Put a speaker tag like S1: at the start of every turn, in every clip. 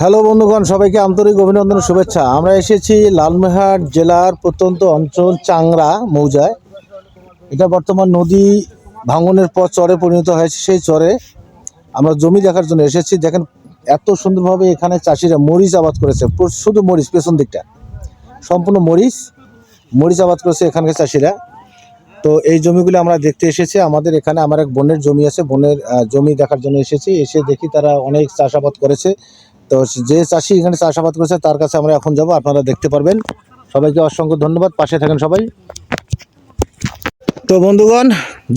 S1: Hello বন্ধুগণ, সবাইকে আন্তরিক অভিনন্দন, শুভেচ্ছা। আমরা এসেছি লালমেহাট জেলার প্রত্যন্ত অঞ্চল চাংরা মৌজায়। এটা বর্তমান নদী ভাঙনের পর চরে পরিণত হয়েছে, সেই চরে আমরা জমি দেখার জন্য এসেছি। দেখেন, এত সুন্দরভাবে এখানে চাষিরা মরিচ আবাদ করেছে। শুধু মরিচ, পেছন দিকটা। সম্পূর্ণ মরিচ মরিচ আবাদ করেছে এখানকার চাষিরা। তো এই জমিগুলো আমরা দেখতে এসেছি। আমাদের এখানে আমার এক বোনের জমি আছে। বোনের জমি দেখার জন্য এসেছি। এসে দেখি তারা অনেক চাষাবাদ করেছে। তো যে চাষি এখানে চাষাবাদ করেছে, তার কাছে আমরা এখন যাব। আপনারা দেখতে পারবেন। সবাইকে অসংখ্য ধন্যবাদ। পাশে থাকেন সবাই। তো বন্ধুগণ,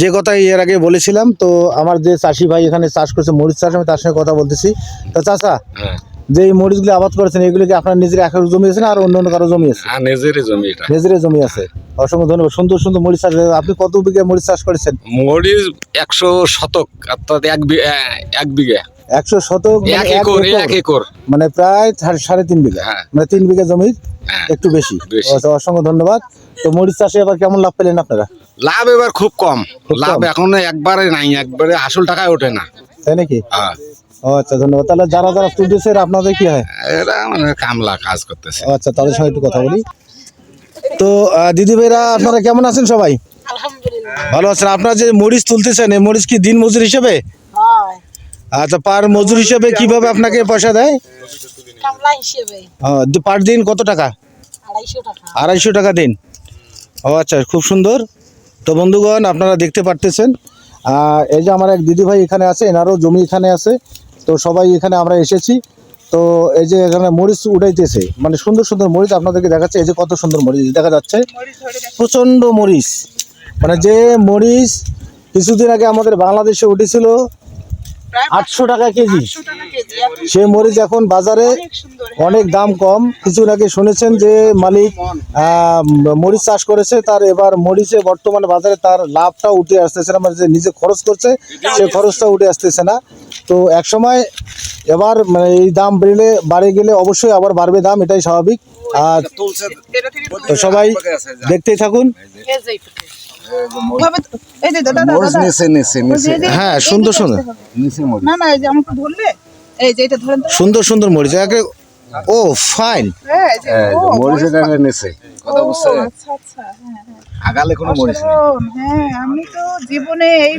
S1: যে কথা এর আগে বলেছিলাম, তো আমার যে চাষি ভাই এখানে চাষ করছে, মরিচ চাষ, আমি তার সঙ্গে কথা বলতেছি। তো চাষা
S2: হ্যাঁ।
S1: যে এই মরিচগুলো আবাদ করেছেন এগুলো কি আপনার নিজের একার জমি আছে না আর অন্য অন্য কারও জমি আছে
S2: আর নিজেরই জমি এটা।
S1: নিজের জমি আছে। অসংখ্য ধন্যবাদ। সুন্দর সুন্দর মরিচ চাষ আপনি কত বিঘা মরিচ চাষ করেছেন?
S2: মরিচ একশো শতক অর্থাৎ এক এক বিঘা।
S1: একশো শতক মানে মানে প্রায় সাড়ে- তিন বিঘা।
S2: হ্যাঁ।
S1: মানে তিন বিঘা জমির
S2: হ্যাঁ।
S1: একটু বেশি। আচ্ছা, অসংখ্য ধন্যবাদ। তো মরিচ চাষে এবার কেমন লাভ পেলেন আপনারা?
S2: লাভ এবার খুব কম। লাভ এখন একবারে নাই একবারে আসল টাকায় ওঠে না।
S1: তাই নাকি?
S2: হ্যাঁ।
S1: আচ্ছা ধন্যবাদ। তাহলে যারা যারা তুলতেছে আপনাদের কি হয়?
S2: এরা মানে কামলা কাজ করতেছে।
S1: ও আচ্ছা তাদের সঙ্গে একটু কথা বলি। তো দিদি ভাইরা আপনারা কেমন আছেন সবাই? ভালো আছেন। আপনারা যে মরিচ তুলতেছেন এই মরিচ কি দিন মজুর হিসেবে? আচ্ছা পার মজুর হিসেবে কীভাবে আপনাকে পয়সা দেয়? পার দিন কত টাকা?
S3: আড়াইশো টাকা।
S1: দিন। ও আচ্ছা খুব সুন্দর। তো বন্ধুগণ আপনারা দেখতে পারতেছেন। এই যে আমার এক দিদি ভাই এখানে আছে এনারও জমি এখানে আছে। তো সবাই এখানে আমরা এসেছি। তো এই যে এখানে মরিচ উঠাইতেছে মানে সুন্দর সুন্দর মরিচ আপনাদেরকে দেখাচ্ছে, এই যে কত সুন্দর মরিচ দেখা যাচ্ছে। প্রচণ্ড মরিচ মানে যে মরিচ কিছুদিন আগে আমাদের বাংলাদেশে উঠেছিল আটশো টাকা কেজি। সে মরিচ এখন বাজারে অনেক দাম কম। কিছু আগে শুনেছেন যে মালিক মরিচ চাষ করেছে তার এবার মরিচে বর্তমানে বাজারে তার লাভটা উঠে আসতেছে না মানে যে নিজে খরচ করছে সে খরচটা উঠে আসতেছে না। তো এক সময় এবার মানে এই দাম বেড়ে বাড়ে গেলে অবশ্যই আবার বাড়বে দাম এটাই স্বাভাবিক। আর তো সবাই দেখতেই থাকুন।
S3: এই যে দাদা দাদা দাদা।
S2: নিচে নিচে নিচে
S1: হ্যাঁ সুন্দর সুন্দর।
S2: নিচে মরিচ।
S3: না না এই যে আমাকে ধরলে এই যে এটা ধরেন
S1: সুন্দর সুন্দর মরিচ। একে ও ফাইন।
S3: হ্যাঁ এই যে ও,
S2: মরিচের টাকা নিচে কথা
S3: ও, আচ্ছা আচ্ছা হ্যাঁ হ্যাঁ।
S2: আগালে কোনো মরিচ নেই।
S3: হ্যাঁ আমি তো জীবনে এই